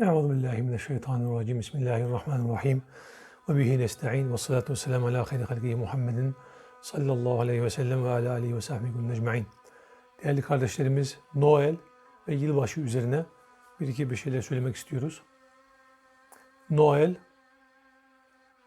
Euzu billahi mineşşeytanirracim. Bismillahirrahmanirrahim. Ve bihi nestaîn ve salatu vesselamu ala hayri halkihi Muhammedin sallallahu aleyhi ve sellem ve ala alihi ve sahbihi ecmaîn. Değerli kardeşlerimiz, Noel ve yılbaşı üzerine bir iki bir şeyler söylemek istiyoruz. Noel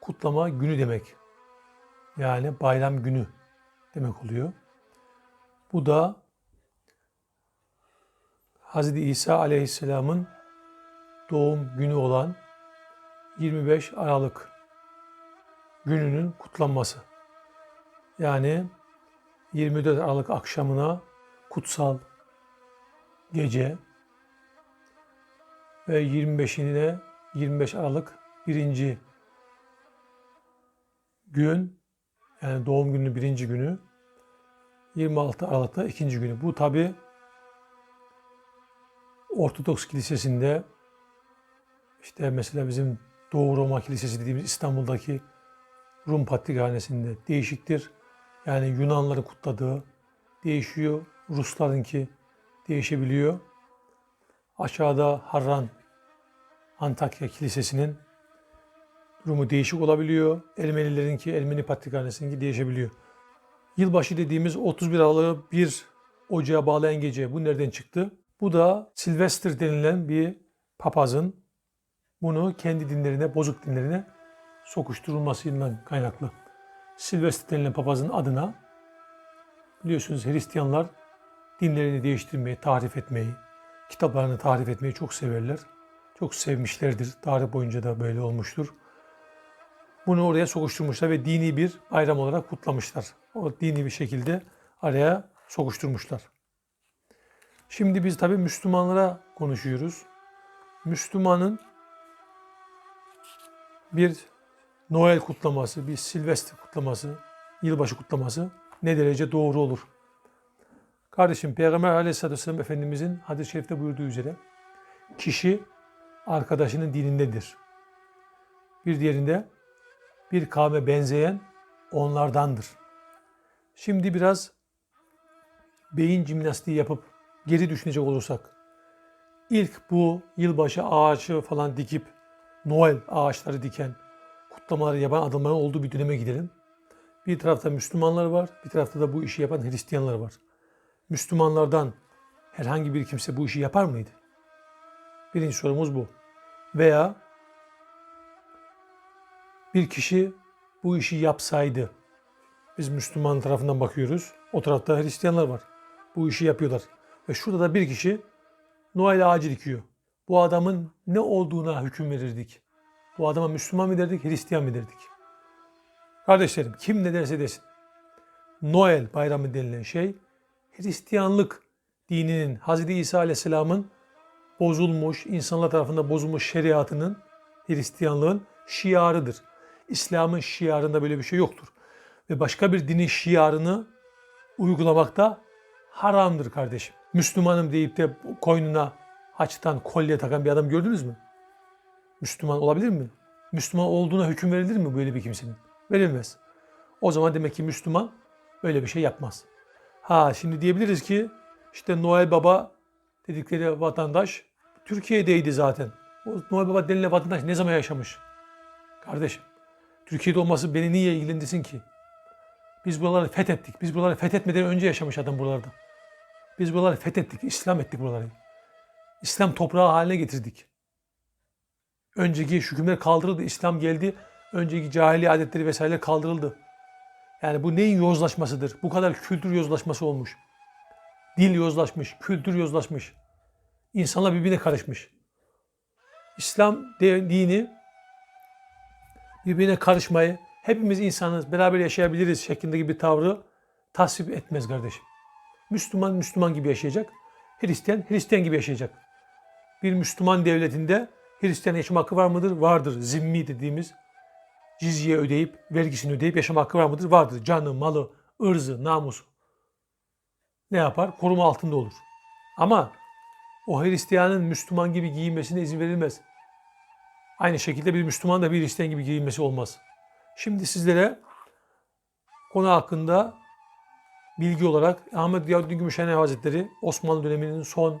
kutlama günü demek. Yani bayram günü demek oluyor. Bu da Hz. İsa aleyhisselamın doğum günü olan 25 Aralık gününün kutlanması. Yani 24 Aralık akşamına kutsal gece ve 25'ine 25 Aralık birinci gün yani doğum günü birinci günü 26 Aralık'ta ikinci günü. Bu tabi Ortodoks Kilisesi'nde işte mesela bizim Doğu Roma Kilisesi dediğimiz İstanbul'daki Rum Patrikhanesi'nde değişiktir. Yani Yunanları kutladığı değişiyor. Ruslarınki değişebiliyor. Aşağıda Harran Antakya Kilisesi'nin durumu değişik olabiliyor. Ermenilerinki, Ermeni Patrikhanesi'ninki değişebiliyor. Yılbaşı dediğimiz 31 Aralık'ı bir ocağa bağlayan gece bu nereden çıktı? Bu da Sylvester denilen bir papazın bunu kendi dinlerine, bozuk dinlerine sokuşturulmasından kaynaklı. Sylvester denilen papazın adına biliyorsunuz Hristiyanlar dinlerini değiştirmeyi, tahrif etmeyi, kitaplarını tahrif etmeyi çok severler. Çok sevmişlerdir. Tarih boyunca da böyle olmuştur. Bunu oraya sokuşturmuşlar ve dini bir bayram olarak kutlamışlar. O dini bir şekilde araya sokuşturmuşlar. Şimdi biz tabii Müslümanlara konuşuyoruz. Müslümanın bir Noel kutlaması, bir Silvester kutlaması, yılbaşı kutlaması ne derece doğru olur? Kardeşim Peygamber Aleyhisselatü Vesselam Efendimizin hadis-i şerifte buyurduğu üzere kişi arkadaşının dinindedir. Bir diğerinde bir kavme benzeyen onlardandır. Şimdi biraz beyin jimnastiği yapıp geri düşünecek olursak ilk bu yılbaşı ağacı falan dikip Noel ağaçları diken, kutlamaları yapan adamların olduğu bir döneme gidelim. Bir tarafta Müslümanlar var, bir tarafta da bu işi yapan Hristiyanlar var. Müslümanlardan herhangi bir kimse bu işi yapar mıydı? Birinci sorumuz bu. Veya bir kişi bu işi yapsaydı, biz Müslüman tarafından bakıyoruz, o tarafta Hristiyanlar var. Bu işi yapıyorlar. Ve şurada da bir kişi Noel ağacı dikiyor. Bu adamın ne olduğuna hüküm verirdik. Bu adama Müslüman mı derdik, Hristiyan mı derdik? Kardeşlerim kim ne derse desin. Noel bayramı denilen şey Hristiyanlık dininin Hz. İsa Aleyhisselam'ın bozulmuş, insanlar tarafından bozulmuş şeriatının Hristiyanlığın şiarıdır. İslam'ın şiarında böyle bir şey yoktur. Ve başka bir dinin şiarını uygulamakta haramdır kardeşim. Müslümanım deyip de koynuna haçtan kolye takan bir adam gördünüz mü? Müslüman olabilir mi? Müslüman olduğuna hüküm verilir mi böyle bir kimsenin? Verilmez. O zaman demek ki Müslüman öyle bir şey yapmaz. Ha şimdi diyebiliriz ki işte Noel Baba dedikleri vatandaş Türkiye'deydi zaten. O Noel Baba denilen vatandaş ne zaman yaşamış? Kardeşim, Türkiye'de olması beni niye ilgilendirsin ki? Biz buraları fethettik. Biz buraları fethetmeden önce yaşamış adam buralarda. Biz buraları fethettik, İslam ettik buraları. İslam toprağı haline getirdik. Önceki hükümler kaldırıldı, İslam geldi. Önceki cahili adetleri vesaire kaldırıldı. Yani bu neyin yozlaşmasıdır? Bu kadar kültür yozlaşması olmuş. Dil yozlaşmış, kültür yozlaşmış. İnsanlar birbirine karışmış. İslam dini birbirine karışmayı, hepimiz insanız, beraber yaşayabiliriz şeklindeki bir tavrı tasvip etmez kardeşim. Müslüman Müslüman gibi yaşayacak, Hristiyan Hristiyan gibi yaşayacak. Bir Müslüman devletinde Hristiyan yaşam hakkı var mıdır? Vardır. Zimmi dediğimiz cizye ödeyip, vergisini ödeyip yaşam hakkı var mıdır? Vardır. Canı, malı, ırzı, namusu. Ne yapar? Koruma altında olur. Ama o Hristiyanın Müslüman gibi giyinmesine izin verilmez. Aynı şekilde bir Müslüman da bir Hristiyan gibi giyinmesi olmaz. Şimdi sizlere konu hakkında bilgi olarak Ahmet Ziyaddin Gümüşhane Hazretleri Osmanlı döneminin son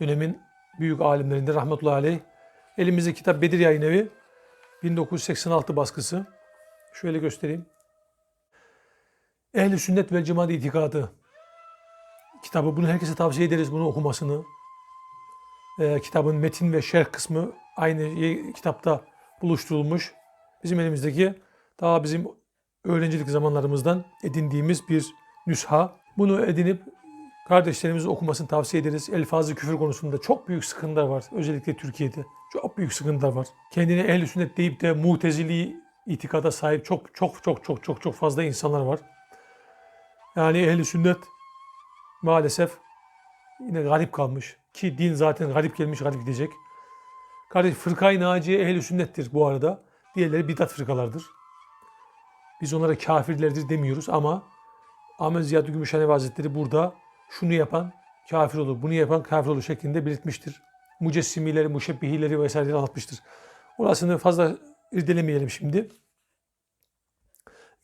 dönemin büyük alimlerinde rahmetullahi aleyh Elimizde kitap Bedir Yayın Evi 1986 baskısı. Şöyle göstereyim. Ehl-i Sünnet ve Cemaat İtikadı kitabı. Bunu herkese tavsiye ederiz bunu okumasını. Ee, kitabın metin ve şerh kısmı aynı kitapta buluşturulmuş. Bizim elimizdeki daha bizim öğrencilik zamanlarımızdan edindiğimiz bir nüsha. Bunu edinip kardeşlerimizin okumasını tavsiye ederiz. Elfazı küfür konusunda çok büyük sıkıntılar var. Özellikle Türkiye'de çok büyük sıkıntılar var. Kendine ehl sünnet deyip de mutezili itikada sahip çok çok çok çok çok çok fazla insanlar var. Yani ehl sünnet maalesef yine garip kalmış. Ki din zaten garip gelmiş, garip gidecek. Kardeş fırkayı naciye ehl sünnettir bu arada. Diğerleri bidat fırkalardır. Biz onlara kafirlerdir demiyoruz ama Ahmet Ziyad Gümüşhanevi Hazretleri burada şunu yapan kafir olur, bunu yapan kafir olur şeklinde belirtmiştir. Mucessimileri, muşebbihileri vesaireleri anlatmıştır. Orasını fazla irdelemeyelim şimdi.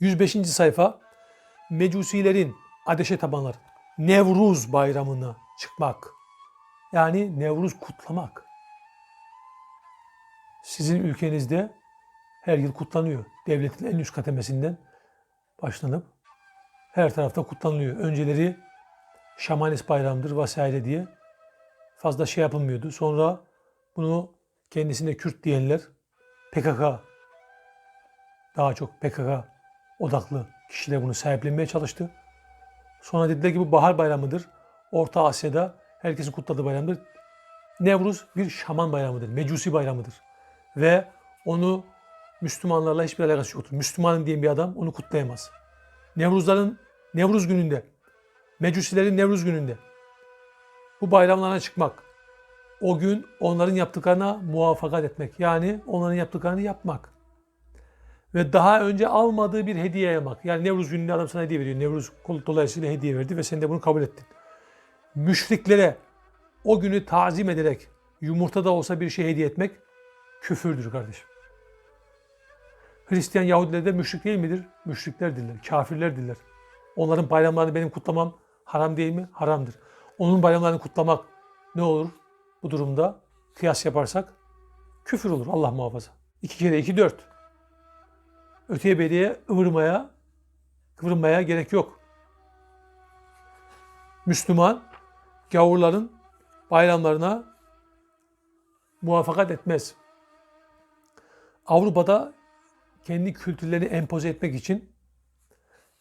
105. sayfa Mecusilerin ateşe tabanlar Nevruz bayramına çıkmak. Yani Nevruz kutlamak. Sizin ülkenizde her yıl kutlanıyor. Devletin en üst kademesinden başlanıp her tarafta kutlanılıyor. Önceleri şamanist bayramdır vesaire diye fazla şey yapılmıyordu. Sonra bunu kendisine Kürt diyenler PKK daha çok PKK odaklı kişiler bunu sahiplenmeye çalıştı. Sonra dediler ki bu bahar bayramıdır. Orta Asya'da herkesin kutladığı bayramdır. Nevruz bir şaman bayramıdır. Mecusi bayramıdır. Ve onu Müslümanlarla hiçbir alakası yoktur. Müslümanım diyen bir adam onu kutlayamaz. Nevruzların Nevruz gününde, Mecusilerin Nevruz gününde bu bayramlarına çıkmak, o gün onların yaptıklarına muvaffakat etmek. Yani onların yaptıklarını yapmak. Ve daha önce almadığı bir hediye yapmak. Yani Nevruz gününde adam sana hediye veriyor. Nevruz dolayısıyla hediye verdi ve sen de bunu kabul ettin. Müşriklere o günü tazim ederek yumurta da olsa bir şey hediye etmek küfürdür kardeşim. Hristiyan Yahudiler de müşrik değil midir? Müşriklerdirler, kafirlerdirler. Onların bayramlarını benim kutlamam haram değil mi? Haramdır. Onun bayramlarını kutlamak ne olur bu durumda? Kıyas yaparsak küfür olur Allah muhafaza. İki kere iki dört. Öteye beriye ıvırmaya, kıvırmaya gerek yok. Müslüman gavurların bayramlarına muvaffakat etmez. Avrupa'da kendi kültürlerini empoze etmek için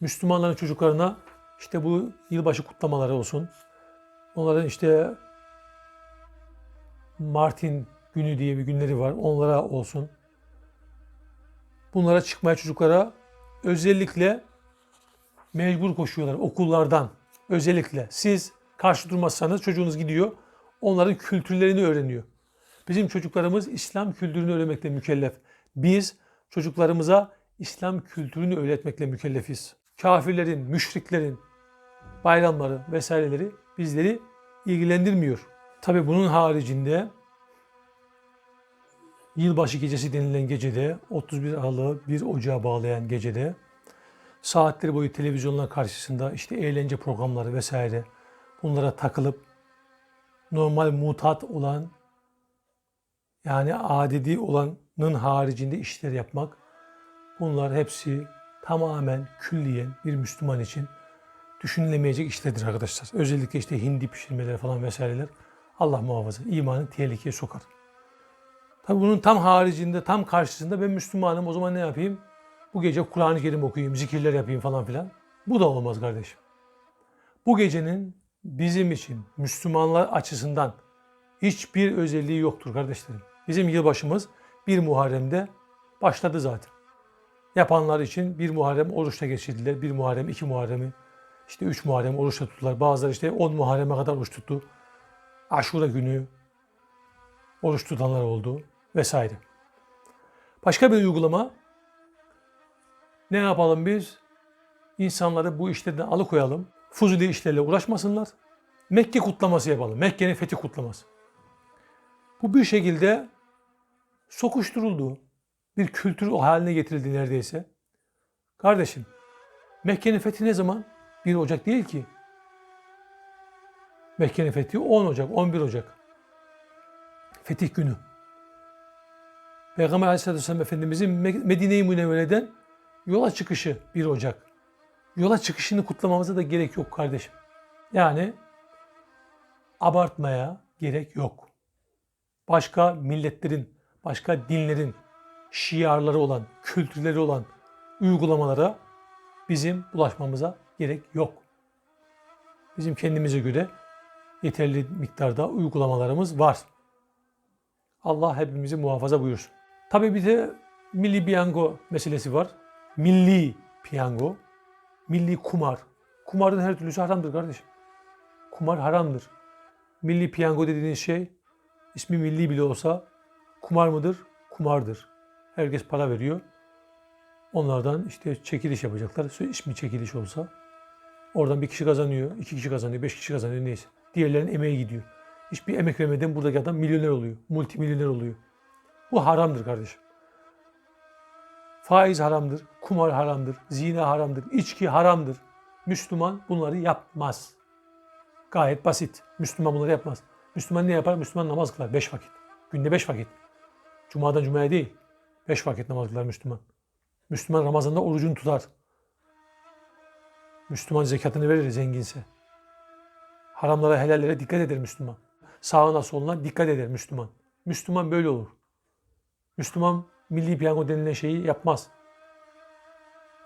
Müslümanların çocuklarına işte bu yılbaşı kutlamaları olsun. Onların işte Martin günü diye bir günleri var. Onlara olsun. Bunlara çıkmaya çocuklara özellikle mecbur koşuyorlar okullardan. Özellikle siz karşı durmazsanız çocuğunuz gidiyor. Onların kültürlerini öğreniyor. Bizim çocuklarımız İslam kültürünü öğrenmekle mükellef. Biz çocuklarımıza İslam kültürünü öğretmekle mükellefiz. Kafirlerin, müşriklerin bayramları vesaireleri bizleri ilgilendirmiyor. Tabi bunun haricinde yılbaşı gecesi denilen gecede 31 Aralık'ı 1 Ocağı bağlayan gecede saatleri boyu televizyonlar karşısında işte eğlence programları vesaire bunlara takılıp normal mutat olan yani adedi olanın haricinde işler yapmak bunlar hepsi tamamen külliyen bir Müslüman için düşünülemeyecek işlerdir arkadaşlar. Özellikle işte hindi pişirmeleri falan vesaireler Allah muhafaza imanı tehlikeye sokar. Tabi bunun tam haricinde, tam karşısında ben Müslümanım o zaman ne yapayım? Bu gece Kur'an-ı Kerim okuyayım, zikirler yapayım falan filan. Bu da olmaz kardeşim. Bu gecenin bizim için Müslümanlar açısından hiçbir özelliği yoktur kardeşlerim. Bizim yılbaşımız 1 Muharrem'de başladı zaten. Yapanlar için 1 Muharrem oruçla geçirdiler. 1 Muharrem, 2 Muharrem'i işte 3 Muharrem oruçla tuttular. Bazıları işte 10 Muharrem'e kadar oruç tuttu. Aşura günü oruç tutanlar oldu vesaire. Başka bir uygulama ne yapalım biz? İnsanları bu işlerden alıkoyalım. Fuzuli işlerle uğraşmasınlar. Mekke kutlaması yapalım. Mekke'nin fethi kutlaması. Bu bir şekilde sokuşturuldu. Bir kültür haline getirildi neredeyse. Kardeşim, Mekke'nin fethi ne zaman? 1 Ocak değil ki. Mekke'nin fethi 10 Ocak, 11 Ocak. Fetih günü. Peygamber Aleyhisselatü Vesselam Efendimizin Me- Medine-i Münevvere'den yola çıkışı 1 Ocak. Yola çıkışını kutlamamıza da gerek yok kardeşim. Yani abartmaya gerek yok. Başka milletlerin, başka dinlerin şiarları olan, kültürleri olan uygulamalara bizim bulaşmamıza gerek yok. Bizim kendimize göre yeterli miktarda uygulamalarımız var. Allah hepimizi muhafaza buyursun. Tabii bir de milli piyango meselesi var. Milli piyango, milli kumar. Kumarın her türlüsü haramdır kardeşim. Kumar haramdır. Milli piyango dediğiniz şey ismi milli bile olsa kumar mıdır? Kumardır. Herkes para veriyor. Onlardan işte çekiliş yapacaklar. İsmi çekiliş olsa oradan bir kişi kazanıyor, iki kişi kazanıyor, beş kişi kazanıyor neyse. Diğerlerinin emeği gidiyor. Hiçbir emek vermeden buradaki adam milyoner oluyor. Multimilyoner oluyor. Bu haramdır kardeşim. Faiz haramdır, kumar haramdır, zina haramdır, içki haramdır. Müslüman bunları yapmaz. Gayet basit. Müslüman bunları yapmaz. Müslüman ne yapar? Müslüman namaz kılar. Beş vakit. Günde beş vakit. Cuma'dan Cuma'ya değil. Beş vakit namaz kılar Müslüman. Müslüman Ramazan'da orucunu tutar. Müslüman zekatını verir zenginse. Haramlara, helallere dikkat eder Müslüman. Sağına soluna dikkat eder Müslüman. Müslüman böyle olur. Müslüman milli piyango denilen şeyi yapmaz.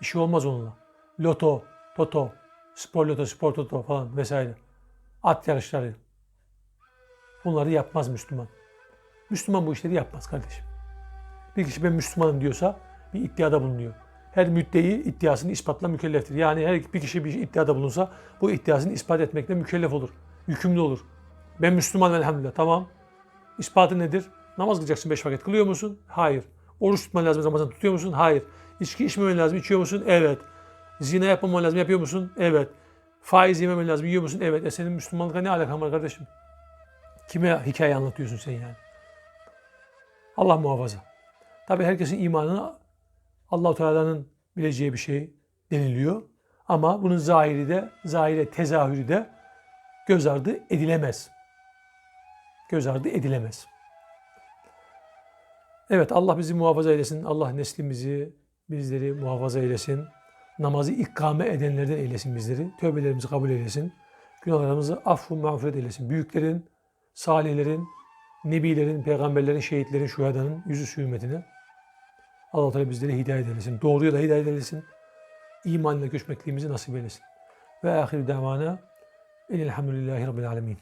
İşi olmaz onunla. Loto, toto, spor loto, spor toto falan vesaire. At yarışları. Bunları yapmaz Müslüman. Müslüman bu işleri yapmaz kardeşim. Bir kişi ben Müslümanım diyorsa bir iddiada bulunuyor. Her müddei iddiasını ispatla mükelleftir. Yani her bir kişi bir iddiada bulunsa bu iddiasını ispat etmekle mükellef olur. Yükümlü olur. Ben Müslümanım elhamdülillah. Tamam. İspatı nedir? Namaz kılacaksın beş vakit. Kılıyor musun? Hayır. Oruç tutman lazım Ramazan tutuyor musun? Hayır. İçki içmemen lazım. İçiyor musun? Evet. Zina yapmaman lazım. Yapıyor musun? Evet. Faiz yememen lazım. Yiyor musun? Evet. E senin Müslümanlıkla ne alakan var kardeşim? Kime hikaye anlatıyorsun sen yani? Allah muhafaza. Tabi herkesin imanını Allah-u Teala'nın bileceği bir şey deniliyor. Ama bunun zahiri de, zahire tezahürü de göz ardı edilemez. Göz ardı edilemez. Evet Allah bizi muhafaza eylesin. Allah neslimizi, bizleri muhafaza eylesin. Namazı ikkame edenlerden eylesin bizleri. Tövbelerimizi kabul eylesin. Günahlarımızı affu mağfiret eylesin. Büyüklerin, salihlerin, nebilerin, peygamberlerin, şehitlerin, şuhadanın yüzü hürmetine Allah Teala bizleri hidayet eylesin. Doğruya da hidayet eylesin. İmanla göçmekliğimizi nasip eylesin. Ve ahir davana elhamdülillahi rabbil alemin.